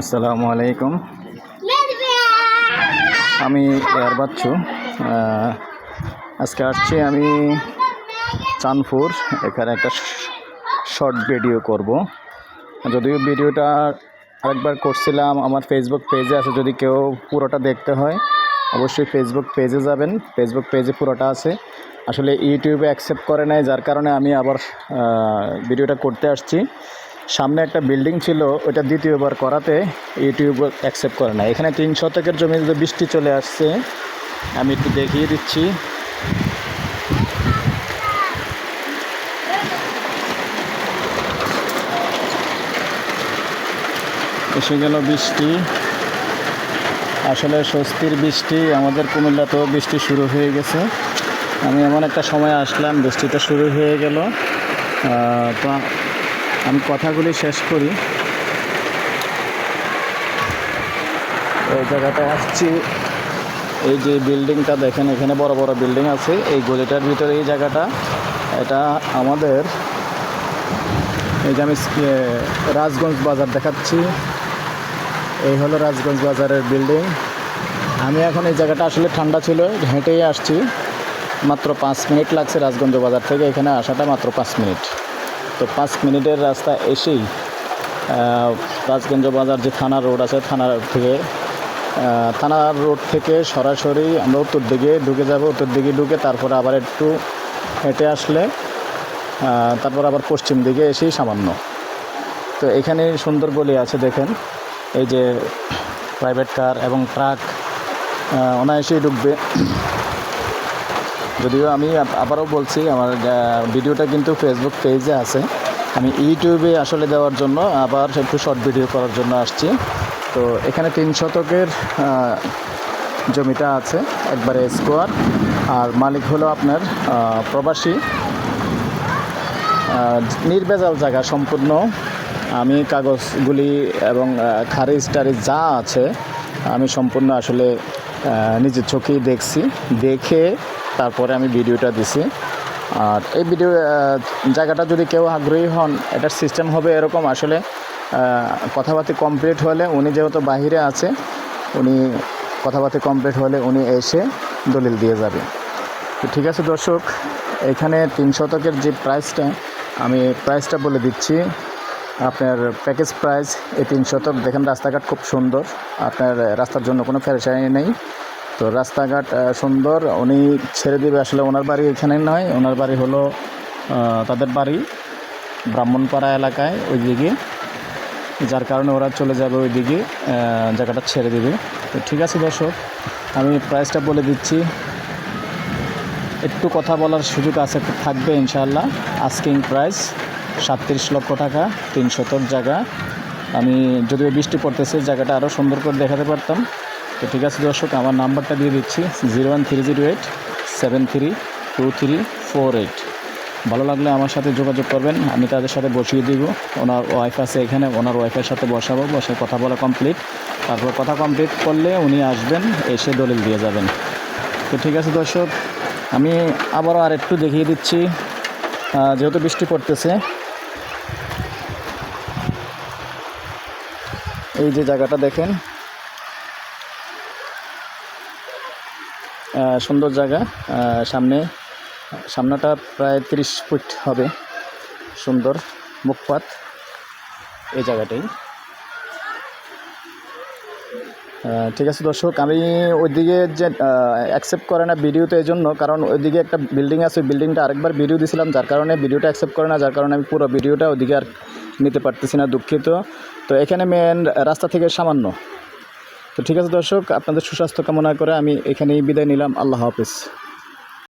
আসসালামু আলাইকুম। আমি এয়ার বাচ্চু। আজকে আসছি আমি চাঁদপুর এখানে একটা শর্ট ভিডিও করব। যদিও ভিডিওটা আরেকবার করছিলাম, আমার ফেসবুক পেজে আছে, যদি কেউ পুরোটা দেখতে হয়, অবশ্যই ফেসবুক পেজে যাবেন। ফেসবুক পেজে পুরোটা আছে। আসলে ইউটিউবে অ্যাকসেপ্ট করে নাই, যার কারণে আমি আবার ভিডিওটা করতে আসছি। সামনে একটা বিল্ডিং ছিল, ওটা দ্বিতীয়বার করাতে ইউটিউব অ্যাকসেপ্ট করে না এখানে তিন শতকের জমিতে বৃষ্টি চলে আসছে, আমি একটু দেখিয়ে দিচ্ছি। এসে গেল বৃষ্টি। আসলে স্বস্তির বৃষ্টি, আমাদের কুমিল্লাতেও বৃষ্টি শুরু হয়ে গেছে। আমি এমন একটা সময় আসলাম, বৃষ্টিটা শুরু হয়ে গেল। তো আমি কথাগুলি শেষ করি। এই জায়গাটায় আসছি। এই যে বিল্ডিংটা দেখেন, এখানে বড় বড় বিল্ডিং আছে। এই গলিটার ভিতরে এই জায়গাটা, এটা আমাদের, এই যে আমি রাজগঞ্জ বাজার দেখাচ্ছি। এই হলো রাজগঞ্জ বাজারের বিল্ডিং। আমি এখন এই জায়গাটা আসলে ঠান্ডা ছিল, হেঁটেই আসছি। মাত্র পাঁচ মিনিট লাগছে রাজগঞ্জ বাজার থেকে, এখানে আসাটা মাত্র পাঁচ মিনিট। তো পাঁচ মিনিটের রাস্তা এসেই রাজগঞ্জ বাজার যে থানা রোড আছে, থানা থেকে থানা রোড থেকে সরাসরি আমরা উত্তর দিকে ঢুকে যাব। উত্তর দিকে ঢুকে তারপরে আবার একটু হেঁটে আসলে তারপর আবার পশ্চিম দিকে এসেই সামান্য। তো এখানে সুন্দর গলি আছে দেখেন, এই যে প্রাইভেট কার এবং ট্রাক অনায়াসেই ঢুকবে। যদিও আমি আবারও বলছি আমার ভিডিওটা কিন্তু ফেসবুক পেজে আছে। আমি ইউটিউবে আসলে দেওয়ার জন্য আবার একটু শর্ট ভিডিও করার জন্য আসছি। তো এখানে তিন শতকের জমিটা আছে একবারে স্কোয়ার আর মালিক হলো আপনার প্রবাসী। আহ, নির্ভেজাল জায়গা সম্পূর্ণ। আমি কাগজগুলি এবং খারিজ টারিজ যা আছে আমি সম্পূর্ণ আসলে নিজের চোখেই দেখছি। দেখে তারপরে আমি ভিডিওটা দিছি। আর এই ভিডিও জায়গাটা যদি কেউ আগ্রহী হন, এটার সিস্টেম হবে এরকম। আসলে কথাবার্তা কমপ্লিট হলে উনি যেহেতু বাহিরে আছে, উনি কথাবার্তা কমপ্লিট হলে উনি এসে দলিল দিয়ে যাবে। তো ঠিক আছে দর্শক, এখানে তিন শতকের যে প্রাইসটা আমি প্রাইসটা বলে দিচ্ছি। আপনার প্যাকেজ প্রাইস এই তিন শতক, দেখেন রাস্তাঘাট খুব সুন্দর। আপনার রাস্তার জন্য কোনো ফেরেশানি নেই। তো রাস্তাঘাট সুন্দর। উনি ছেড়ে দেবে আসলে ওনার বাড়ি এখানে নয়। ওনার বাড়ি হলো তাদের বাড়ি ব্রাহ্মণপাড়া এলাকায় ওই দিকে যার কারণে ওরা চলে যাবে ওই দিকে জায়গাটা ছেড়ে দেবে। তো ঠিক আছে দর্শক, আমি প্রাইসটা বলে দিচ্ছি। একটু কথা বলার সুযোগ আছে, থাকবে ইনশাআল্লাহ। আস্কিং প্রাইস সাতত্রিশ লক্ষ টাকা তিন শতক জায়গা। আমি যদিও বৃষ্টি পড়তেছে, জায়গাটা আরও সুন্দর করে দেখাতে পারতাম। তো ঠিক আছে দর্শক, আমার নাম্বারটা দিয়ে দিচ্ছি, zero one three zero eight, seven three two three four eight. ভালো লাগলে আমার সাথে যোগাযোগ করবেন, আমি তাদের সাথে বসিয়ে দিব। ওনার ওয়াইফ আছে এখানে, ওনার ওয়াইফের সাথে বসাবো, বসে কথা বলা কমপ্লিট তারপর কথা কমপ্লিট করলে উনি আসবেন, এসে দলিল দিয়ে যাবেন। তো ঠিক আছে দর্শক, আমি আবারও আর একটু দেখিয়ে দিচ্ছি। যেহেতু বৃষ্টি পড়তেছে, এই যে জায়গাটা দেখেন সুন্দর জায়গা সামনে, সামনাটা প্রায় তিরিশ ফুট হবে, সুন্দর মুখপাত, এই জায়গাটাই। ঠিক আছে দর্শক, আমি ওইদিকে যে অ্যাকসেপ্ট করে না ভিডিওতে এই জন্য কারণ ওইদিকে একটা বিল্ডিং আছে, ওই বিল্ডিংটা আরেকবার ভিডিও দিয়েছিলাম যার কারণে ভিডিওটা অ্যাকসেপ্ট করে না, যার কারণে আমি পুরো ভিডিওটা ওইদিকে আর নিতে পারতেছি না, দুঃখিত। তো এখানে মেন রাস্তা থেকে সামান্য। তো ঠিক আছে দর্শক, আপনাদের সুস্বাস্থ্য কামনা করে আমি এখানেই বিদায় নিলাম, আল্লাহ হাফিজ।